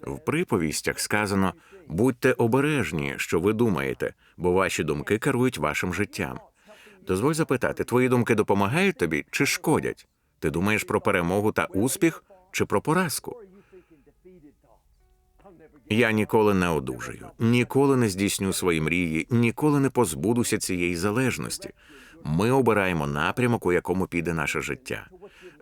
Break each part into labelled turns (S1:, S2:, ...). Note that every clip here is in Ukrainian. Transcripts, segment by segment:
S1: В приповістях сказано будьте обережні, що ви думаєте, бо ваші думки керують вашим життям. Дозволь запитати, твої думки допомагають тобі чи шкодять? Ти думаєш про перемогу та успіх чи про поразку? Я ніколи не одужаю, ніколи не здійсню свої мрії, ніколи не позбудуся цієї залежності. Ми обираємо напрямок, у якому піде наше життя.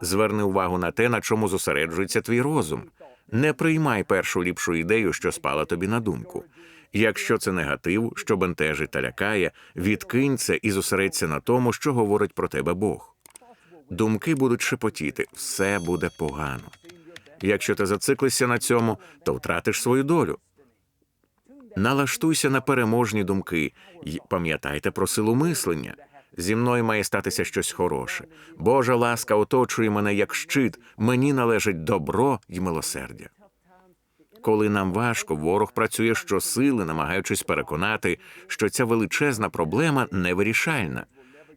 S1: Зверни увагу на те, на чому зосереджується твій розум. Не приймай першу ліпшу ідею, що спала тобі на думку. Якщо це негатив, що бентежить та лякає, відкинь це і зосередься на тому, що говорить про тебе Бог. Думки будуть шепотіти, все буде погано. Якщо ти зациклишся на цьому, то втратиш свою долю. Налаштуйся на переможні думки і пам'ятайте про силу мислення. Зі мною має статися щось хороше. Божа ласка оточує мене як щит, мені належить добро й милосердя. Коли нам важко, ворог працює щосили, намагаючись переконати, що ця величезна проблема невирішальна.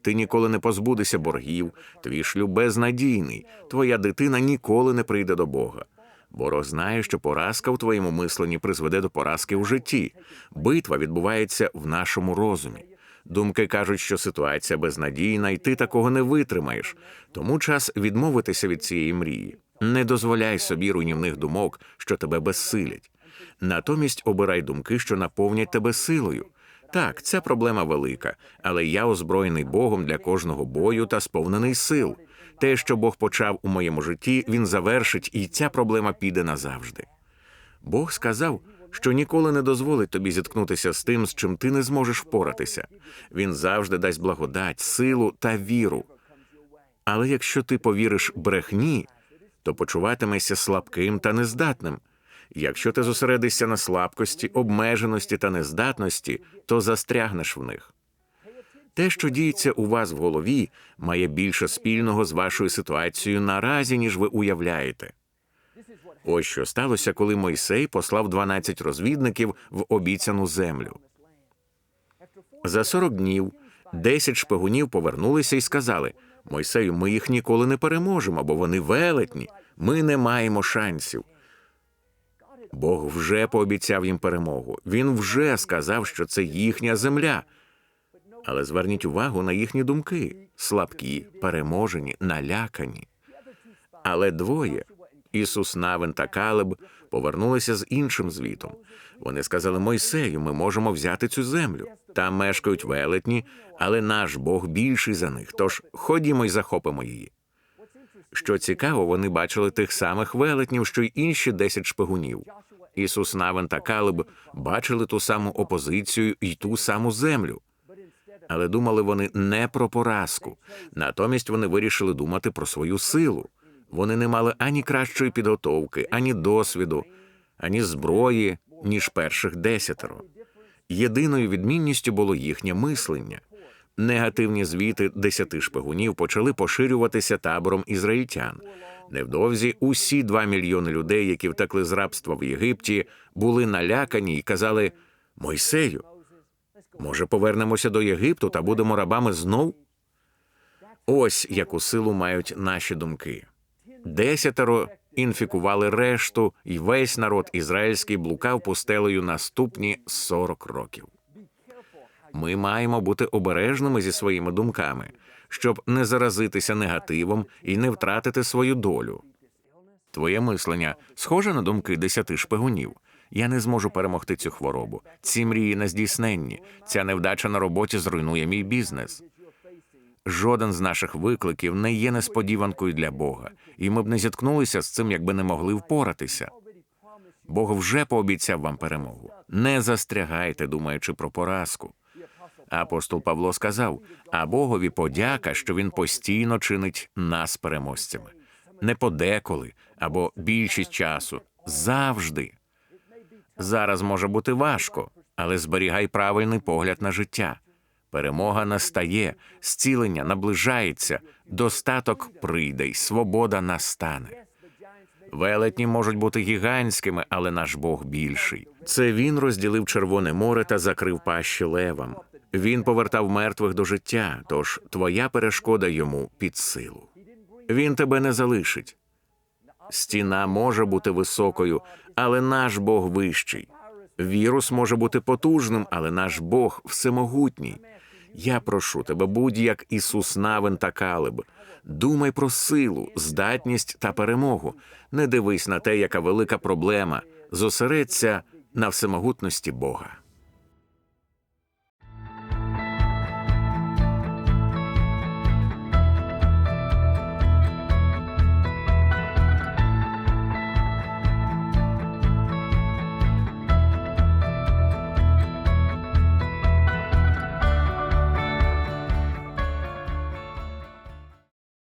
S1: Ти ніколи не позбудешся боргів, твій шлюб безнадійний, твоя дитина ніколи не прийде до Бога. Ворог знає, що поразка в твоєму мисленні призведе до поразки в житті. Битва відбувається в нашому розумі. Думки кажуть, що ситуація безнадійна, і ти такого не витримаєш. Тому час відмовитися від цієї мрії. Не дозволяй собі руйнівних думок, що тебе безсилять. Натомість обирай думки, що наповнять тебе силою. Так, ця проблема велика, але я озброєний Богом для кожного бою та сповнений сил. Те, що Бог почав у моєму житті, він завершить, і ця проблема піде назавжди. Бог сказав, що ніколи не дозволить тобі зіткнутися з тим, з чим ти не зможеш впоратися. Він завжди дасть благодать, силу та віру. Але якщо ти повіриш брехні, то почуватимешся слабким та нездатним. Якщо ти зосередишся на слабкості, обмеженості та нездатності, то застрягнеш в них. Те, що діється у вас в голові, має більше спільного з вашою ситуацією наразі, ніж ви уявляєте. Ось що сталося, коли Мойсей послав 12 розвідників в обіцяну землю. За 40 днів 10 шпигунів повернулися і сказали: Мойсею, ми їх ніколи не переможемо, бо вони велетні. Ми не маємо шансів. Бог вже пообіцяв їм перемогу. Він вже сказав, що це їхня земля. Але зверніть увагу на їхні думки слабкі, переможені, налякані. Але двоє Ісус Навин та Калеб повернулися з іншим звітом. Вони сказали Мойсею, ми можемо взяти цю землю. Там мешкають велетні, але наш Бог більший за них. Тож ходімо й захопимо її. Що цікаво, вони бачили тих самих велетнів, що й інші десять шпигунів. Ісус Навин та Калеб бачили ту саму опозицію і ту саму землю. Але думали вони не про поразку. Натомість вони вирішили думати про свою силу. Вони не мали ані кращої підготовки, ані досвіду, ані зброї, ніж перших десятеро. Єдиною відмінністю було їхнє мислення. Негативні звіти десяти шпигунів почали поширюватися табором ізраїльтян. Невдовзі усі два мільйони людей, які втекли з рабства в Єгипті, були налякані і казали: Мойсею, може, повернемося до Єгипту та будемо рабами знов? Ось яку силу мають наші думки. Десятеро інфікували решту, і весь народ ізраїльський блукав пустелею наступні 40 років. Ми маємо бути обережними зі своїми думками, щоб не заразитися негативом і не втратити свою долю. Твоє мислення схоже на думки десяти шпигунів. Я не зможу перемогти цю хворобу. Ці мрії нездійсненні. Ця невдача на роботі зруйнує мій бізнес. Жоден з наших викликів не є несподіванкою для Бога, і ми б не зіткнулися з цим, якби не могли впоратися. Бог вже пообіцяв вам перемогу. Не застрягайте, думаючи про поразку. Апостол Павло сказав: а Богові подяка, що він постійно чинить нас переможцями, не подеколи або більшість часу, завжди. Зараз може бути важко, але зберігай правильний погляд на життя. Перемога настає, зцілення наближається, достаток прийде й свобода настане. Велетні можуть бути гігантськими, але наш Бог більший. Це він розділив Червоне море та закрив пащі левам. Він повертав мертвих до життя, тож твоя перешкода йому під силу. Він тебе не залишить. Стіна може бути високою, але наш Бог вищий. Вірус може бути потужним, але наш Бог всемогутній. Я прошу тебе, будь як Ісус Навин та Калиб. Думай про силу, здатність та перемогу. Не дивись на те, яка велика проблема. Зосередься на всемогутності Бога.